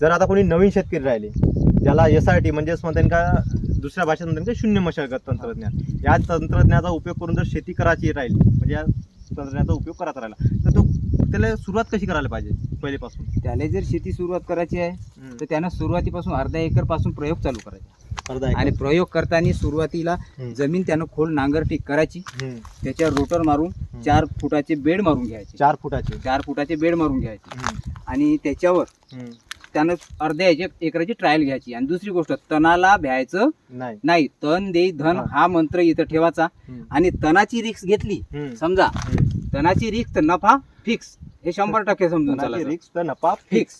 जर आता कोणी नवीन शेतकरी राहिले ज्याला एस आर टी म्हणजेच म्हणता येईल का दुसऱ्या भाषेत म्हणता का शून्य मशागत तंत्रज्ञान या तंत्रज्ञानाचा उपयोग करून जर शेती करायची राहिली म्हणजे या तंत्रज्ञानाचा उपयोग करत राहिला तर तो त्याला सुरुवात कशी करायला पाहिजे पहिलेपासून त्याला जर शेती सुरुवात करायची आहे तर त्यानं सुरुवातीपासून अर्धा एकरपासून प्रयोग चालू करायचा अर्धा आणि. प्रयोग करताना सुरुवातीला. जमीन त्यानं खोल नांगरटी करायची. त्याच्यावर रोटर मारून चार फुटाचे बेड मारून घ्यायचे चार फुटाचे चार फुटाचे बेड मारून घ्यायचे. आणि त्याच्यावर. त्यानं अर्ध्या याच्या एकराची ट्रायल घ्यायची. आणि दुसरी गोष्ट तणाला भ्यायचं नाही. नाही. तण देई धन हा. मंत्र इथं ठेवायचा. आणि तणाची रिक्स घेतली. समजा. तणाची रिक्स तर नफा फिक्स हे शंभर टक्के समजून रिक्स तर नफा फिक्स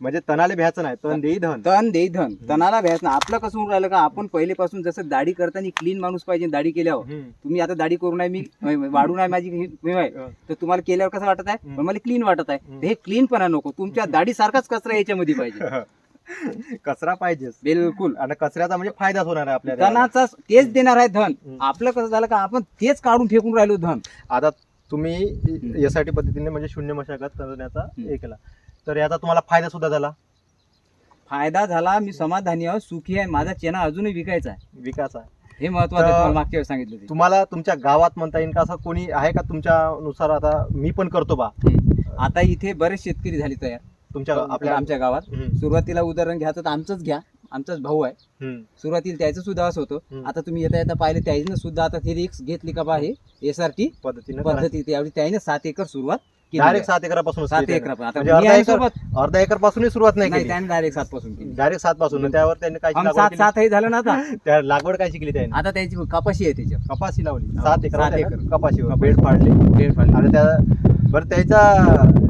म्हणजे तणाले भ्यायचं नाही तण देई धन. तण देई धन. तणाला भ्यायचं नाही. आपलं कसं होऊन राहिलं का आपण पहिलेपासून जसं दाढी करताना क्लीन माणूस पाहिजे दाढी केल्यावर. तुम्ही आता दाढी करून आहे मी वाढून आहे. माझी. तर तुम्हाला केल्यावर कसं वाटत आहे. पण मला क्लीन वाटत आहे. हे क्लीनपणा नको. तुमच्या दाढी सारखाच कचरा याच्यामध्ये पाहिजे. कचरा पाहिजेच. बिलकुल. आणि कचऱ्याचा म्हणजे फायदाच होणार आहे आपल्याला. धनाचा तेच देणार आहे धन. आपलं कसं झालं का आपण तेच काढून फेकून राहिलो धन. आता तुम्ही टी पद्धतीने म्हणजे शून्य मशागत हम्म. हे केला. तर याचा तुम्हाला फायदा सुद्धा झाला. फायदा झाला मी समाधानी आहे सुखी आहे माझा चेना अजूनही विकायचा आहे. विकास आहे. हे महत्वाचं आहे तर- तुम्हाला मागच्या वेळेस सांगितलं ते. तुम्हाला तुमच्या गावात म्हणता येईल का? असं कोणी आहे का तुमच्यानुसार? आता मी पण करतो बा. हम्म. आता इथे बरेच शेतकरी झाले तयार. तुमच्या आपल्या आपल्या आमच्या गावात. हम्म, सुरुवातीला उदाहरण घ्यायचं तर आमचंच घ्या. आमचाच भाऊ आहे. हम्म, सुरुवातीला त्याचं सुद्धा असं होतं. हम्म. आता तुम्ही येता येता पाहिले त्याने सुद्धा आता ती रिक्स घेतली का बा हे? एस आर टी पद्धतीने पद्धती. त्यावेळी त्याने सात एकर सुरुवात डायरेक्ट सात एकरापासून सात एकर म्हणजे मी अर्धा एकर अर्धा एकर पासूनही सुरुवात नाही नाही केली. त्याने डायरेक्ट सात पासून केली. डायरेक्ट सात पासून. त्यावर त्यांनी काय सात सातही झालं ना आता. त्या लागवड काय शिकली त्यांनी? आता त्याची कपाशी आहे त्याच्यावर. कपाशी लावली. हो, सात एकर एकर. कपाशीवर. बेड फाडले. बेड फाडली. आणि त्या बरं त्याचा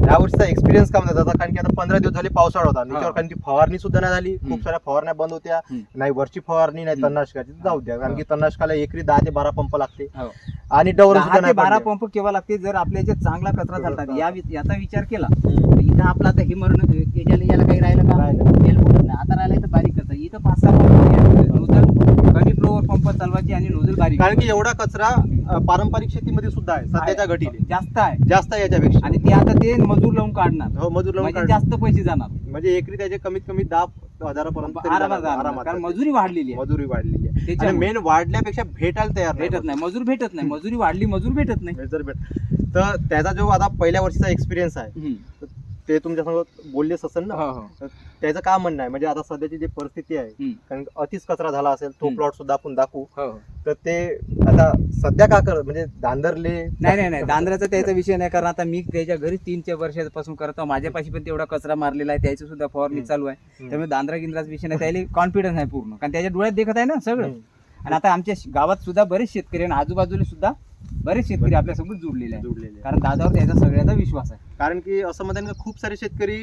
या वर्षीचा एक्सपिरियन्स काय म्हणतात आता? कारण की आता पंधरा दिवस झाले पावसाळा होता. त्याच्यावर कारण की फवारणी सुद्धा नाही झाली. खूप साऱ्या फवारण्या बंद होत्या. नाही वरची फवारणी नाही. तणनाशकाची जाऊ द्या. कारण. की तणनाशकाला एकरी दहा ते बारा पंप लागते. हो. आणि डवर सुद्धा नाही बारा. पंप केव्हा लागते? जर आपल्या याच्यात चांगला कचरा चालतात या याचा विचार केला. इथं आपला आता हे मरण याला काही राहिलं का? राहिलं. आता राहिलं तर बारीक कचरा. इथं पाच सहा पंप नोजल कमी फ्लोवर चालवायची आणि नोजल बारीक. कारण की एवढा कचरा पारंपरिक शेतीमध्ये सुद्धा आहे सध्याच्या घटीले जास्त आहे. जास्त आहे याच्यापेक्षा. आणि ते आता ते मजूर लावून काढणार. हो मजूर लावून म्हणजे जास्त पैसे जाणार. म्हणजे एकरी त्याचे कमीत कमी दहा हजारापर्यंत तरी आरामात जाणार, जाणार. कारण जाते. मजुरी वाढलेली आहे. मजुरी वाढलेली आहे. आणि त्याच्यामुळे. मेन वाढल्यापेक्षा भेटायला तयार नाही. भेटत नाही. मजूर भेटत नाही. मजुरी वाढली मजूर भेटत नाही. जर भेट. तर त्याचा जो आता पहिल्या वर्षीचा एक्सपिरियन्स आहे. ते तुमच्यासोबत बोललेच असेल ना हो, हो. तर त्याचं काय म्हणणं आहे म्हणजे आता सध्याची जी परिस्थिती आहे हम्म. कारण अतिच कचरा झाला असेल तो हम्म. प्लॉट सुद्धा आपण दाखवू हो, हो. तर ते आता सध्या का कर म्हणजे दांदरले नाही नाही नाही दांद्राचा त्याचा विषय नाही कारण आता मी त्याच्या घरी तीनच्या वर्षापासून करतो माझ्यापाशी पण तेवढा कचरा मारलेला आहे त्याची सुद्धा फवारणी हम्म. चालू आहे हम्म. त्यामुळे दांद्रा गिंद्राचा विषय नाही त्याला कॉन्फिडन्स आहे पूर्ण कारण त्याच्या डोळ्यात देखत आहे ना सगळं हम्म. आणि आता आमच्या श- गावात सुद्धा बरेच शेतकरी आणि आजूबाजूला सुद्धा बरेच शेतकरी आपल्यासोबत जुडलेले आहेत जोडलेले. कारण दादावर त्याचा सगळ्याचा विश्वास आहे कारण की असं म्हणतात ना खूप सारे शेतकरी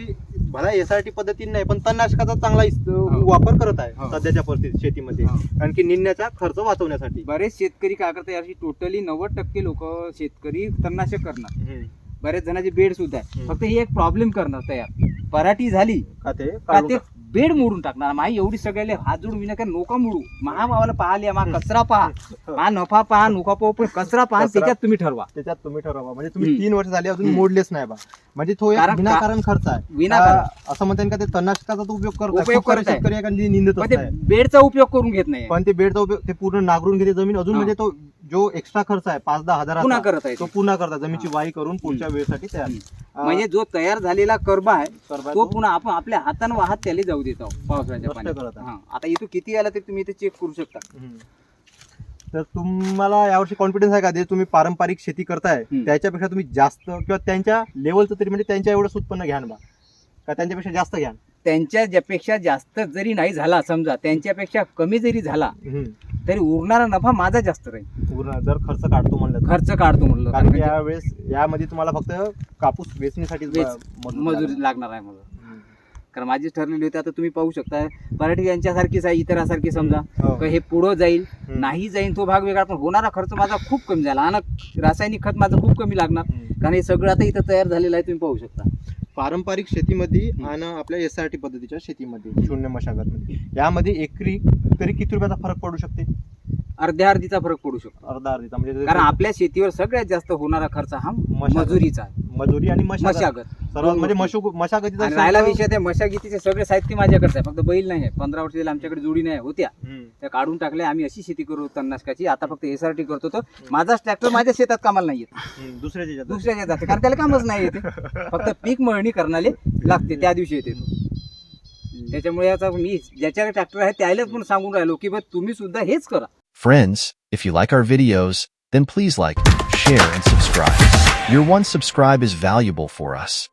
भला एस आर टी पद्धतीने नाही पण तणनाशकाचा चांगला इस- वापर करत आहे हो. सध्याच्या परिस्थितीत शेतीमध्ये हो. कारण की निंदण्याचा खर्च वाचवण्यासाठी बरेच शेतकरी काय करतात यावर्षी टोटली नव्वद टक्के लोक शेतकरी तणनाशक करणार हम्म. बरेच जणांचे बेड सुद्धा आहे हम्म. फक्त ही एक प्रॉब्लेम करणार तयार पराठी झाली का ते का काढून ते बेड मोडून टाकणार माई एवढी सगळ्याले हात जोडून विना काय नोका मोडू महाभावाला पाहिले मा कचरा पहा मा नफा पहा नोका पाहू पण कचरा पहा कचरा- त्याच्यात तुम्ही ठरवा त्याच्यात तुम्ही ठरवा म्हणजे तुम्ही हम्म. तीन वर्ष झाली अजून हम्म. मोडलेच नाही बा म्हणजे तो एक कारण का- विनाकारण खर्च आहे विनाकारण. असं म्हणतात का ते तणनाशकाचा तो उपयोग करतो उपयोग खूप सारे करताय. शेतकरी आहे का ते निंदत पण ते असताय. बेडचा उपयोग करून घेत नाही पण ते बेडचा उपयोग ते पूर्ण नागरून घेते जमीन अजून हा. म्हणजे तो जो एक्स्ट्रा खर्च आहे पाच दहा हजार पुन्हा करत आहे तो ते. पुन्हा करतात जमीनची वाई करून पुढच्या वेळेसाठी तयार. म्हणजे जो तयार झालेला कर्ब आहे तो तो पुन्हा आपण आपल्या हातानं वाहत त्याला जाऊ देतो पावसाळ्याच्या नष्ट पाण्यात करत आहे. हा. आता इथं किती आला ते तुम्ही इथे चेक करू शकता हम्म. तर तुम्हाला यावर्षी कॉन्फिडन्स आहे का जे तुम्ही पारंपरिक शेती करताय हम्म. त्याच्यापेक्षा तुम्ही जास्त किंवा त्यांच्या लेवलचं तरी म्हणजे त्यांच्या एवढंच उत्पन्न घ्या ना बा का त्यांच्यापेक्षा जास्त घ्या त्यांच्या ज्यापेक्षा जास्त जरी नाही झाला समजा त्यांच्यापेक्षा कमी जरी झाला. तरी उरणारा नफा माझा जास्त राहील. पूर्ण जर खर्च काढतो म्हणलं तर. खर्च काढतो म्हणलं. कारण की कारण यावेळेस यामध्ये तुम्हाला फक्त कापूस वेचणीसाठी वेच- मजुरी लागणार. आहे मला कारण माझी ठरलेली होती आता तुम्ही पाहू शकता मराठी यांच्यासारखीच आहे इतरासारखी समजा. हो. का हे पुढं जाईल नाही जाईल तो भाग वेगळा पण होणारा खर्च माझा खूप कमी झाला. आणि रासायनिक खत माझं खूप कमी लागणार. कारण हे सगळं आता इथं तयार झालेलं आहे तुम्ही पाहू शकता. पारंपरिक शेतीमध्ये. आणि आपल्या एस आर टी पद्धतीच्या शेतीमध्ये. शून्य मशागतमध्ये. यामध्ये एकरी तरी किती रुपयाचा फरक पडू शकते? अर्ध्या अर्धीचा फरक पडू शकतो. अर्धा अर्धीचा म्हणजे कारण आपल्या शेतीवर सगळ्यात जास्त होणारा खर्च हा मशागत. मजुरीचा आहे. मजुरी आणि मशागत. मशागत. सर्वात म्हणजे मशू मशागतीचा आणि राहिला विषय ते मशागतीचे सगळे साहित्य माझ्याकडे आहे. फक्त बैल नाही आहे. पंधरा वर्ष झाले आमच्याकडे जोडी नाही होत्या. त्या काढून टाकल्या. आम्ही अशी शेती करू तणनाशकाची आता फक्त एसआरटी करतो तर माझाच ट्रॅक्टर माझ्या शेतात कामाला नाही येत. दुसऱ्याच्या. दुसऱ्याच्या जाते कारण त्याला कामच नाही येते. फक्त पीक मळणी करणारे लागते. त्या दिवशी येते तो. त्याच्यामुळे आता मी ज्याच्याकडे ट्रॅक्टर आहे त्यालाच पण सांगून राहिलो की बा तुम्ही सुद्धा हेच करा. Friends, if you like our videos, then please like, share, and subscribe. Your one subscribe is valuable for us.